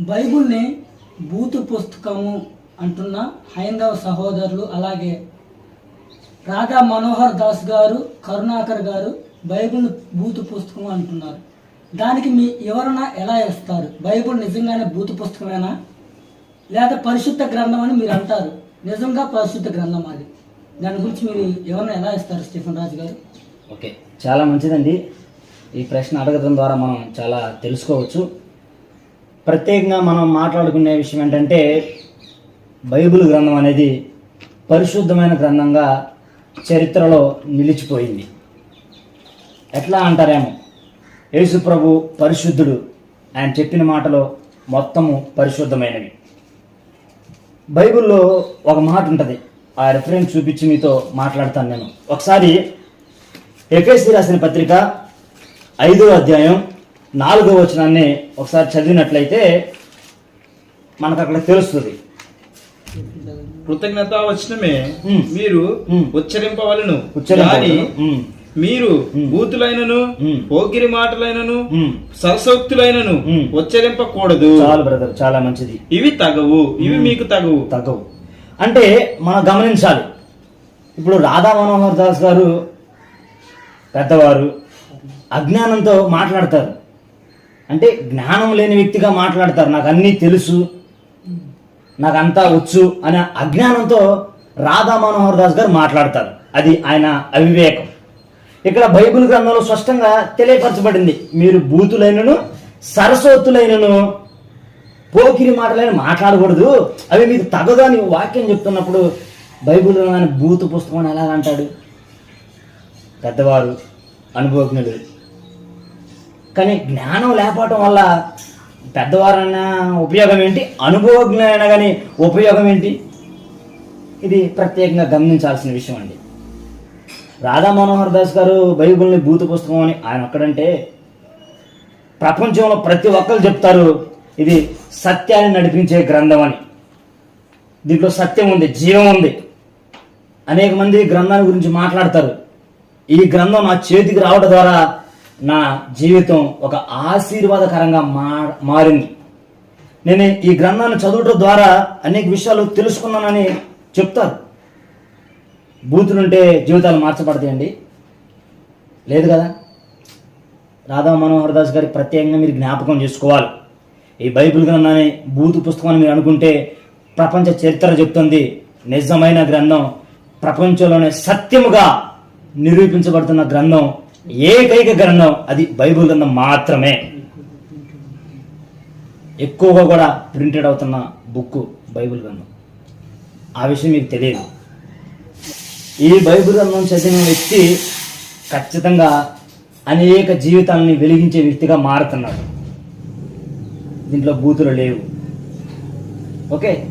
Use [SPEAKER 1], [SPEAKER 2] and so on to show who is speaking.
[SPEAKER 1] బైబుల్ని బూతు పుస్తకము అంటున్న హైందవ సహోదరులు అలాగే రాధా మనోహర్ దాస్ గారు కరుణాకర్ గారు బైబిల్ని బూతు పుస్తకం అంటున్నారు. దానికి మీ వివరణ ఎలా ఇస్తారు? బైబుల్ నిజంగానే బూతు పుస్తకమేనా? లేదా పరిశుద్ధ గ్రంథం అని మీరు అంటారు. నిజంగా పరిశుద్ధ గ్రంథం అది. దాని గురించి మీరు వివరణ ఎలా ఇస్తారు స్టీఫెన్ రాజు గారు?
[SPEAKER 2] ఓకే. చాలా మంచిదండి. ఈ ప్రశ్న అడగడం ద్వారా మనం చాలా తెలుసుకోవచ్చు. ప్రత్యేకంగా మనం మాట్లాడుకునే విషయం ఏంటంటే బైబిల్ గ్రంథం అనేది పరిశుద్ధమైన గ్రంథంగా చరిత్రలో నిలిచిపోయింది. ఎట్లా అంటారేమో? యేసు ప్రభు పరిశుద్ధుడు ఆయన చెప్పిన మాటలో మొత్తము పరిశుద్ధమైనవి. బైబిల్లో ఒక మాట ఉంటుంది. ఆ రెఫరెన్స్ చూపించి మీతో మాట్లాడతాను నేను. ఒకసారి ఎఫ్ఎస్సి రాసిన పత్రిక ఐదో అధ్యాయం నాలుగో వచనాన్ని ఒకసారి చదివినట్లయితే మనకు అక్కడ తెలుస్తుంది
[SPEAKER 3] కృతజ్ఞత వచనమే. మీరు. ఉచ్చరింపవలను
[SPEAKER 2] ఉమ్.
[SPEAKER 3] మీరు. బూతులైనను. పోకిరి మాటలైనను. సరసోక్తులైనను. ఉచ్చరింపకూడదు
[SPEAKER 2] చాలు బ్రదర్ చాలా మంచిది
[SPEAKER 3] ఇవి తగవు ఇవి మీకు తగవు
[SPEAKER 2] తగ్గవు అంటే మనం గమనించాలి ఇప్పుడు రాధా మనోహర్ దాస్ గారు పెద్దవారు అజ్ఞానంతో మాట్లాడతారు అంటే జ్ఞానం లేని వ్యక్తిగా మాట్లాడతారు. నాకు అన్నీ తెలుసు. నాకు అంతా వచ్చు అనే అజ్ఞానంతో రాధా మనోహర్ దాస్ గారు మాట్లాడతారు. అది ఆయన అవివేకం. ఇక్కడ బైబిల్ గ్రంథంలో స్పష్టంగా తెలియపరచబడింది. మీరు బూతులైనను సరస్వతులైనను పోకిరి మాటలైన మాట్లాడకూడదు. అవి మీకు తగదని వాక్యం చెప్తున్నప్పుడు బైబిల్ గ్రంథాన్ని బూతు పుస్తకం అని ఎలా అంటాడు? పెద్దవారు అనుభవజ్ఞుడు. కానీ జ్ఞానం లేకపోవటం వల్ల పెద్దవారన్నా ఉపయోగం ఏంటి? అనుభవజ్ఞైనా కానీ ఉపయోగం ఏంటి? ఇది ప్రత్యేకంగా గమనించాల్సిన విషయం అండి. రాధా మనోహర్ దాస్ గారు బైబుల్ని భూత పుస్తకం అని ఆయన ఒక్కడంటే ప్రపంచంలో ప్రతి ఒక్కరు చెప్తారు ఇది సత్యాన్ని నడిపించే గ్రంథం అని. దీంట్లో సత్యం ఉంది జీవం ఉంది. అనేక మంది గ్రంథాల గ్రంథాన్ని గురించి మాట్లాడతారు. ఈ గ్రంథం నా చేతికి రావడం ద్వారా నా జీవితం ఒక ఆశీర్వాదకరంగా మా మారింది. నేను ఈ గ్రంథాన్ని చదవటం ద్వారా అనేక విషయాలు తెలుసుకున్నానని చెప్తారు. బూతులుంటే జీవితాలు మార్చబడతాయండి. లేదు కదా? రాధా మనోహర్ దాస్ గారి ప్రత్యేకంగా మీరు జ్ఞాపకం చేసుకోవాలి. ఈ బైబిల్ గ్రంథాన్ని బూతు పుస్తకం మీరు అనుకుంటే ప్రపంచ చరిత్ర చెప్తుంది. నిజమైన గ్రంథం ప్రపంచంలోనే సత్యముగా నిరూపించబడుతున్న గ్రంథం ఏకైక గ్రంథం అది బైబిల్ గ్రంథం మాత్రమే. ఎక్కువగా కూడా ప్రింటెడ్ అవుతున్న బుక్ బైబిల్ గ్రంథం. ఆ విషయం మీకు తెలియదు. ఈ బైబిల్ గ్రంథం చదివిన వ్యక్తి ఖచ్చితంగా అనేక జీవితాలని వెలిగించే వ్యక్తిగా మారుతున్నాడు. దీంట్లో బూతులు లేవు. ఓకే?